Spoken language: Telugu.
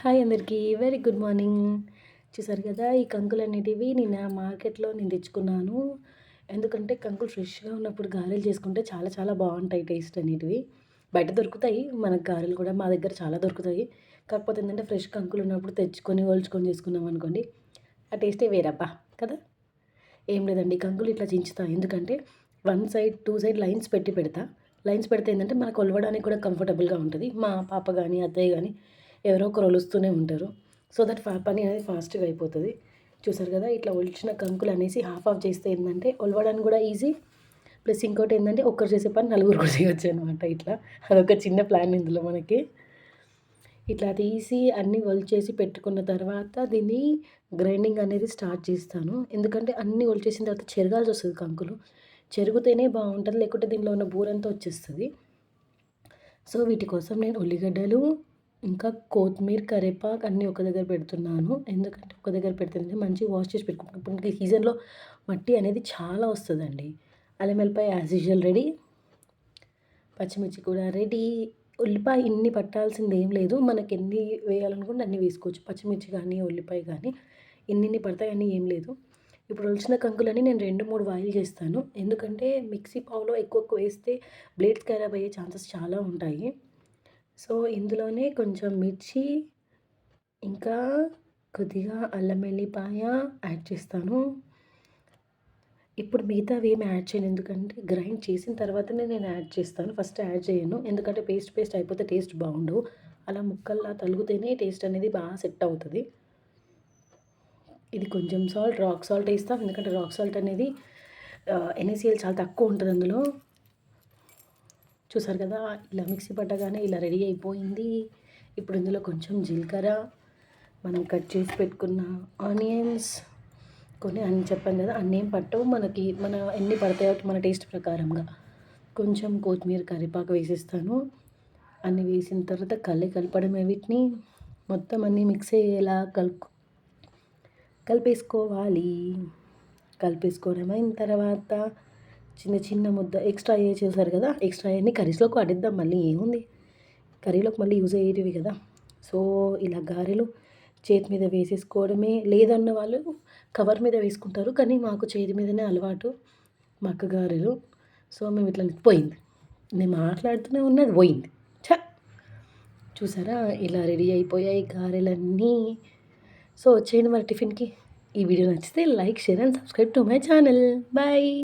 హాయ్ అందరికీ వెరీ గుడ్ మార్నింగ్ చూసారు కదా ఈ కంకులు అనేటివి నేను మార్కెట్లో నేను తెచ్చుకున్నాను. ఎందుకంటే కంకులు ఫ్రెష్గా ఉన్నప్పుడు గారెలు చేసుకుంటే చాలా చాలా బాగుంటాయి టేస్ట్ అనేటివి. బయట దొరుకుతాయి మనకు గారెలు కూడా మా దగ్గర చాలా దొరుకుతాయి. కాకపోతే ఏంటంటే ఫ్రెష్ కంకులు ఉన్నప్పుడు తెచ్చుకొని ఒలుచుకొని చేసుకున్నాం అనుకోండి ఆ టేస్టే వేరబ్బా కదా? ఏం లేదండి కంకులు ఇట్లా చించుతా. ఎందుకంటే one side two side lines పెట్టి పెడతా. లైన్స్ పెడితే ఏంటంటే మనకు కొలవడానికి కూడా కంఫర్టబుల్గా ఉంటుంది. మా పాప కానీ అత్తయ్య కానీ ఎవరో ఒకరు ఒలుస్తూనే ఉంటారు. సో దట్ పని అనేది ఫాస్ట్గా అయిపోతుంది. చూసారు కదా ఇట్లా ఒలిచిన కంకులు అనేసి హాఫ్ ఆఫ్ చేస్తే ఏంటంటే ఒలవడానికి కూడా ఈజీ. ప్లస్ ఇంకోటి ఏంటంటే ఒక్కరు చేసే పని నలుగురు కూడా చేయొచ్చు అనమాట ఇట్లా. అదొక చిన్న ప్లాన్ ఇందులో మనకి. ఇట్లా తీసి అన్నీ ఒలిచేసి పెట్టుకున్న తర్వాత దీన్ని గ్రైండింగ్ అనేది స్టార్ట్ చేస్తాను. ఎందుకంటే అన్నీ ఒలిచేసిన తర్వాత చెరగాల్సి వస్తుంది కంకులు. చెరుగుతేనే బాగుంటుంది లేకుంటే దీనిలో ఉన్న బూరంతా వచ్చేస్తుంది. సో వీటి కోసం నేను ఉల్లిగడ్డలు ఇంకా కొత్తిమీర కరివేపాకు అన్నీ ఒక దగ్గర పెడుతున్నాను. ఎందుకంటే ఒక దగ్గర పెడితే మంచిగా వాష్ చేసి పెట్టుకుంటాం. ఇప్పుడు ఇంకా సీజన్లో మట్టి అనేది చాలా వస్తుందండి. అల్లం వెల్లిపాయ యాజ్ యూజువల్ రెడీ పచ్చిమిర్చి కూడా రెడీ ఉల్లిపాయ ఇన్ని పట్టాల్సింది ఏం లేదు. మనకి ఎన్ని వేయాలనుకుంటే అన్ని వేసుకోవచ్చు. పచ్చిమిర్చి కానీ ఉల్లిపాయ కానీ ఇన్ని పడతాయి అని ఏం లేదు. ఇప్పుడు ఒలిచిన కంకులని నేను రెండు మూడు వాయిల్ చేస్తాను. ఎందుకంటే మిక్సీ పావులో ఎక్కువ ఎక్కువ వేస్తే బ్లేడ్స్ ఖరాబ్ అయ్యే ఛాన్సెస్ చాలా ఉంటాయి. సో ఇందులోనే కొంచెం మిర్చి ఇంకా కొద్దిగా అల్లం వెల్లిపాయ యాడ్ చేస్తాను. ఇప్పుడు మిగతావి ఏమి యాడ్ చేయను. ఎందుకంటే గ్రైండ్ చేసిన తర్వాతనే నేను యాడ్ చేస్తాను. ఫస్ట్ యాడ్ చేయను. ఎందుకంటే పేస్ట్ పేస్ట్ అయిపోతే టేస్ట్ బాగుండవు. అలా ముక్కల్లా తలుగుతేనే టేస్ట్ అనేది బాగా సెట్ అవుతుంది. ఇది కొంచెం సాల్ట్ రాక్ సాల్ట్ వేస్తాం. ఎందుకంటే రాక్ సాల్ట్ అనేది ఎన్ఎస్సిఎల్ చాలా తక్కువ ఉంటుంది అందులో. చూసారు కదా ఇలా మిక్సీ పట్టగానే ఇలా రెడీ అయిపోయింది. ఇప్పుడు ఇందులో కొంచెం జీలకర్ర మనం కట్ చేసి పెట్టుకున్న ఆనియన్స్ కొన్ని అన్ని చెప్పాను కదా అన్నీ ఏం పట్టవు. మనకి మన ఎన్ని పడతాయో మన టేస్ట్ ప్రకారంగా. కొంచెం కొత్తిమీర కరివేపాకు వేసేస్తాను. అన్నీ వేసిన తర్వాత కళ్ళి కలపడమే వీటిని. మొత్తం అన్నీ మిక్స్ అయ్యేలా కలుపు కలిపేసుకోవాలి. కలిపేసుకోవడం అయిన తర్వాత చిన్న చిన్న ముద్ద ఎక్స్ట్రా ఏ చేశారు కదా ఎక్స్ట్రా అయ్యి కర్రీస్లోకి వాడిద్దాం మళ్ళీ ఏముంది? కర్రీలోకి మళ్ళీ యూజ్ అయ్యేటివి కదా. సో ఇలా గారెలు చేతి మీద వేసేసుకోవడమే లేదన్న వాళ్ళు కవర్ మీద వేసుకుంటారు కానీ మాకు చేతి మీదనే అలవాటు మక్క గారెలు. సో మేము ఇట్లా పోయింది. నేను మాట్లాడుతూనే ఉన్నది పోయింది. చ చూసారా? ఇలా రెడీ అయిపోయాయి గారెలన్నీ. సో వచ్చేయండి మరి టిఫిన్కి. ఈ వీడియో నచ్చితే like share and subscribe to my channel bye